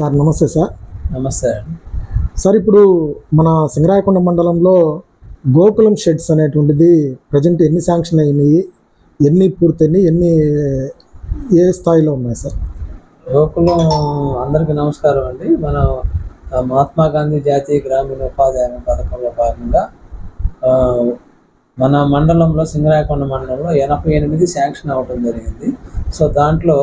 Sir నమస్తే sir. నమస్తే అండి. సార్ ఇప్పుడు మన సింగరాయకొండ మండలంలో గోకులం షెడ్స్ అనేటువంటిది ప్రజెంట్ ఎన్ని శాంక్షన్ అయినాయి ఎన్ని పూర్తయినాయి ఎన్ని ఏ స్థాయిలో ఉన్నాయి సార్? గోకులం అందరికీ నమస్కారం అండి. మనం మహాత్మా గాంధీ జాతీయ గ్రామీణ ఉపాధి హామీ పథకంలో భాగంగా మన మండలంలో సింగరాయకొండ మండలంలో ఎనభై ఎనిమిది శాంక్షన్ అవ్వడం జరిగింది. సో దాంట్లో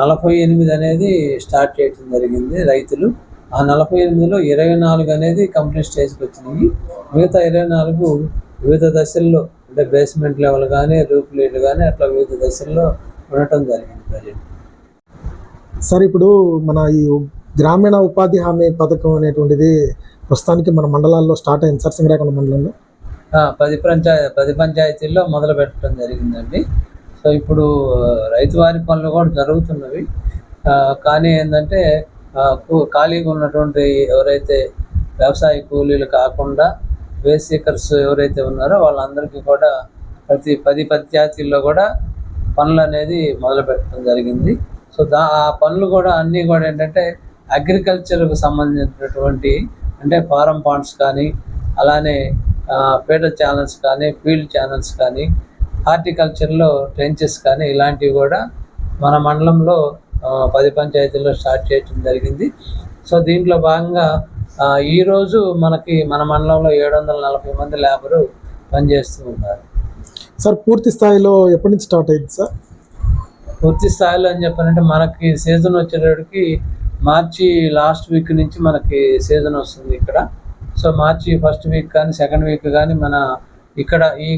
నలభై ఎనిమిది అనేది స్టార్ట్ చేయడం జరిగింది రైతులు. ఆ నలభై ఎనిమిదిలో ఇరవై నాలుగు అనేది కంప్లీట్ స్టేజ్కి వచ్చినాయి. మిగతా ఇరవై నాలుగు వివిధ దశల్లో అంటే బేస్మెంట్ లెవెల్ కానీ రూప్ లీడ్ కానీ అట్లా వివిధ దశల్లో ఉండటం జరిగింది ప్రజెంట్ సార్ ఇప్పుడు మన ఈ గ్రామీణ ఉపాధి హామీ పథకం అనేటువంటిది ప్రస్తుతానికి మన మండలాల్లో స్టార్ట్ అయింది సార్ సింగరాయకొండ మండలంలో? పది పంచాయ పది పంచాయతీల్లో మొదలు పెట్టడం జరిగిందండి. సో ఇప్పుడు రైతువారి పనులు కూడా జరుగుతున్నవి. కానీ ఏంటంటే ఖాళీగా ఉన్నటువంటి ఎవరైతే వ్యవసాయ కూలీలు కాకుండా వేసీకర్స్ ఎవరైతే ఉన్నారో వాళ్ళందరికీ కూడా ప్రతి పది పంచాయతీల్లో కూడా పనులు అనేది మొదలు పెట్టడం జరిగింది. సో దా ఆ పనులు కూడా అన్నీ కూడా ఏంటంటే అగ్రికల్చర్కు సంబంధించినటువంటి అంటే ఫారం పాండ్స్ కానీ అలానే పేట ఛానల్స్ కానీ ఫీల్డ్ ఛానల్స్ కానీ హార్టికల్చర్లో ట్రెంచెస్ కానీ ఇలాంటివి కూడా మన మండలంలో పది పంచాయతీల్లో స్టార్ట్ చేయడం జరిగింది. సో దీంట్లో భాగంగా ఈరోజు మనకి మన మండలంలో ఏడు వందల నలభై మంది లేబరు పనిచేస్తూ ఉన్నారు. సార్ పూర్తి స్థాయిలో ఎప్పటి నుంచి స్టార్ట్ అయింది సార్? పూర్తి స్థాయిలో అని చెప్పాలంటే మనకి సీజన్ వచ్చేటప్పటికి మార్చి లాస్ట్ వీక్ నుంచి మనకి సీజన్ వస్తుంది ఇక్కడ. సో మార్చి ఫస్ట్ వీక్ కానీ సెకండ్ వీక్ కానీ మన ఇక్కడ ఈ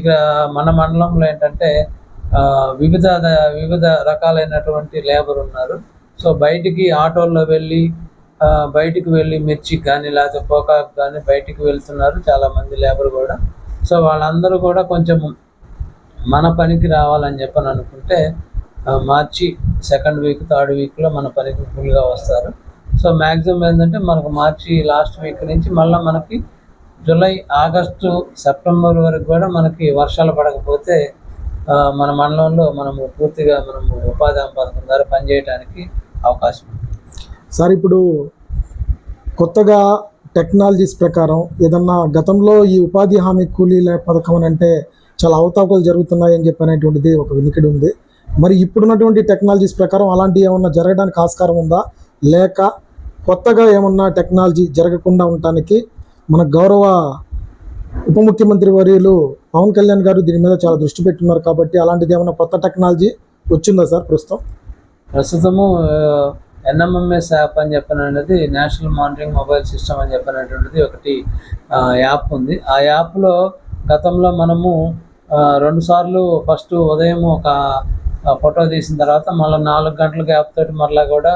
మన మండలంలో ఏంటంటే వివిధ వివిధ రకాలైనటువంటి లేబర్ ఉన్నారు. సో బయటికి ఆటోల్లో వెళ్ళి బయటికి వెళ్ళి మిర్చికి కానీ లేకపోతే పోకాకు కానీ బయటికి వెళ్తున్నారు చాలామంది లేబర్ కూడా. సో వాళ్ళందరూ కూడా కొంచెం మన పనికి రావాలని చెప్పని అనుకుంటే మార్చి సెకండ్ వీక్ థర్డ్ వీక్లో మన పనికి ఫుల్గా వస్తారు. సో మ్యాక్సిమం ఏంటంటే మనకు మార్చి లాస్ట్ వీక్ నుంచి మళ్ళీ మనకి జూలై ఆగస్టు సెప్టెంబర్ వరకు కూడా మనకి వర్షాలు పడకపోతే మన మండలంలో మనము పూర్తిగా మనము ఉపాధి హామీ పథకం ద్వారా పనిచేయడానికి అవకాశం సార్ ఇప్పుడు కొత్తగా టెక్నాలజీస్ ప్రకారం ఏదన్నా గతంలో ఈ ఉపాధి హామీ కూలీల పథకం అని అంటే చాలా అవతావకలు జరుగుతున్నాయని చెప్పి అనేటువంటిది ఒక వినికిడి ఉంది. మరి ఇప్పుడున్నటువంటి టెక్నాలజీస్ ప్రకారం అలాంటివి ఏమన్నా జరగడానికి ఆస్కారం ఉందా? లేక కొత్తగా ఏమన్నా టెక్నాలజీ జరగకుండా ఉండటానికి మన గౌరవ ఉప ముఖ్యమంత్రి వర్యులు పవన్ కళ్యాణ్ గారు దీని మీద చాలా దృష్టి పెట్టున్నారు కాబట్టి అలాంటిది ఏమైనా కొత్త టెక్నాలజీ వచ్చిందా సార్ ప్రస్తుతం? ప్రస్తుతము ఎన్ఎంఎంఎస్ యాప్ అని చెప్పిన అనేది నేషనల్ మానిటరింగ్ మొబైల్ సిస్టమ్ అని చెప్పినటువంటిది ఒకటి యాప్ ఉంది. ఆ యాప్లో గతంలో మనము రెండుసార్లు రెండు సార్లు ఫస్ట్ ఉదయం ఒక ఫోటో తీసిన తర్వాత మళ్ళీ నాలుగు గంటల గ్యాప్ తోటి మరలా కూడా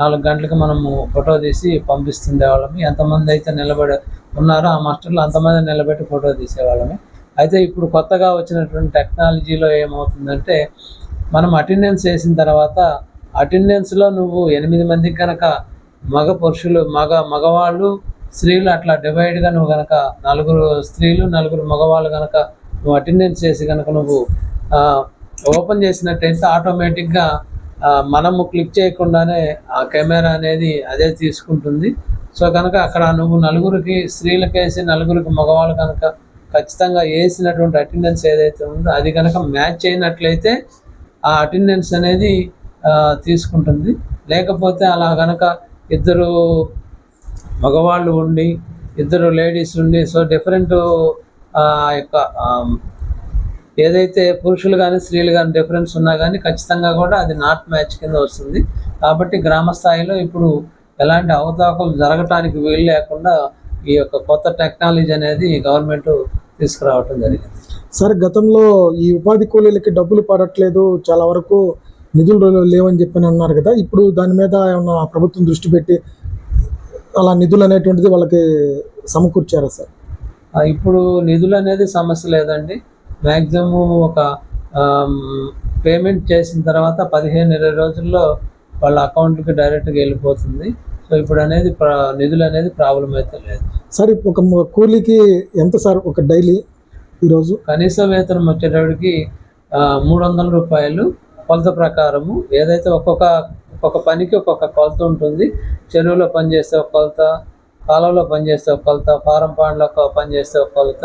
నాలుగు గంటలకు మనము ఫోటో తీసి పంపిస్తుండే వాళ్ళమి ఎంతమంది అయితే నిలబడే ఉన్నారో ఆ మాస్టర్లు అంతమంది నిలబెట్టి ఫోటో తీసేవాళ్ళమే. అయితే ఇప్పుడు కొత్తగా వచ్చినటువంటి టెక్నాలజీలో ఏమవుతుందంటే మనం అటెండెన్స్ వేసిన తర్వాత అటెండెన్స్లో నువ్వు ఎనిమిది మందికి కనుక మగ పురుషులు మగ మగవాళ్ళు స్త్రీలు అట్లా డివైడ్గా నువ్వు కనుక నలుగురు స్త్రీలు నలుగురు మగవాళ్ళు కనుక నువ్వు అటెండెన్స్ చేసి కనుక నువ్వు ఓపెన్ చేసినట్టయితే ఆటోమేటిక్గా మనము క్లిక్ చేయకుండానే ఆ కెమెరా అనేది అదే తీసుకుంటుంది. సో కనుక అక్కడ నువ్వు నలుగురికి స్త్రీలకు వేసి నలుగురికి మగవాళ్ళు కనుక ఖచ్చితంగా వేసినటువంటి అటెండెన్స్ ఏదైతే ఉందో అది కనుక మ్యాచ్ అయినట్లయితే ఆ అటెండెన్స్ అనేది తీసుకుంటుంది. లేకపోతే అలా కనుక ఇద్దరు మగవాళ్ళు ఉండి ఇద్దరు లేడీస్ ఉండి సో డిఫరెంట్ యొక్క ఏదైతే పురుషులు కానీ స్త్రీలు కానీ డిఫరెన్స్ ఉన్నా కానీ ఖచ్చితంగా కూడా అది నాట్ మ్యాచ్ కింద వస్తుంది. కాబట్టి గ్రామ స్థాయిలో ఇప్పుడు ఎలాంటి అవతావకలు జరగటానికి వీలు లేకుండా ఈ యొక్క కొత్త టెక్నాలజీ అనేది గవర్నమెంట్ తీసుకురావటం జరిగింది. సార్ గతంలో ఈ ఉపాధి కూలీలకి డబ్బులు పడట్లేదు చాలా వరకు నిధులు లేవని చెప్పి అన్నారు కదా ఇప్పుడు దాని మీద ఏమన్నా ప్రభుత్వం దృష్టి పెట్టి అలా నిధులు అనేటువంటిది వాళ్ళకి సమకూర్చారా సార్? ఇప్పుడు నిధులు అనేది సమస్య లేదండి. మ్యాక్సిమం ఒక పేమెంట్ చేసిన తర్వాత పదిహేను ఇరవై రోజుల్లో వాళ్ళ అకౌంట్కి డైరెక్ట్గా వెళ్ళిపోతుంది. సో ఇప్పుడు అనేది ప్ర- నిధులు అనేది ప్రాబ్లం అయితే లేదు. సార్ ఇప్పుడు ఒక కూలీకి ఎంత సార్ ఒక డైలీ ఈరోజు? కనీస వేతనం వచ్చేటప్పటికి మూడు వందల రూపాయలు కొలత ప్రకారము ఏదైతే ఒక్కొక్క ఒక్కొక్క పనికి ఒక్కొక్క కొలత ఉంటుంది. చెరువులో పని చేస్తే ఒక కొలత కాలువలో పని చేస్తే ఒక కొలత ఫారం పాండ్లో ఒక పని చేస్తే ఒక కొలత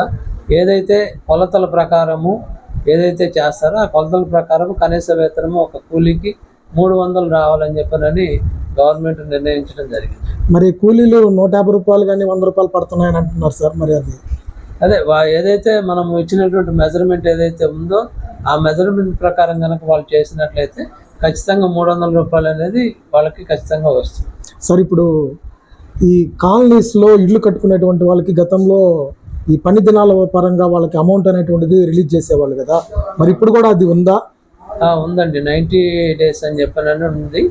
ఏదైతే కొలతల ప్రకారము ఏదైతే చేస్తారో ఆ కొలతల ప్రకారం కనీస వేతనము ఒక కూలీకి మూడు వందలు రావాలని చెప్పనని గవర్నమెంట్ నిర్ణయించడం జరిగింది. మరి కూలీలు నూట యాభై రూపాయలు కానీ వంద రూపాయలు పడుతున్నాయని అంటున్నారు సార్ మరి అది. అదే ఏదైతే మనం ఇచ్చినటువంటి మెజర్మెంట్ ఏదైతే ఉందో ఆ మెజర్మెంట్ ప్రకారం కనుక వాళ్ళు చేసినట్లయితే ఖచ్చితంగా మూడు వందల రూపాయలు అనేది వాళ్ళకి ఖచ్చితంగా వస్తుంది. సార్ ఇప్పుడు ఈ కాలనీస్లో ఇల్లు కట్టుకునేటువంటి వాళ్ళకి గతంలో ఈ పని దినాల పరంగా వాళ్ళకి అమౌంట్ అనేటువంటిది రిలీజ్ చేసేవాళ్ళు కదా. మరి ఇప్పుడు కూడా అది ఉందా? ఉందండి. నైంటీ డేస్ అని చెప్పనని ఉంది.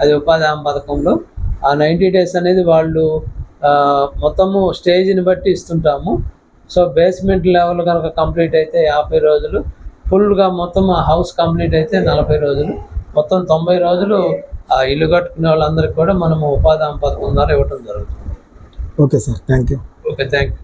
అది ఉపాధి హామీ పథకంలో. ఆ నైంటీ డేస్ అనేది వాళ్ళు మొత్తము స్టేజ్ని బట్టి ఇస్తుంటాము. సో బేస్మెంట్ లెవెల్ కనుక కంప్లీట్ అయితే యాభై రోజులు. ఫుల్గా మొత్తం హౌస్ కంప్లీట్ అయితే నలభై రోజులు. మొత్తం తొంభై రోజులు ఆ ఇల్లు కట్టుకునే వాళ్ళందరికీ కూడా మనము ఉపాధి హామీ పథకం ద్వారా ఇవ్వటం జరుగుతుంది. Okay sir. Thank you okay thank you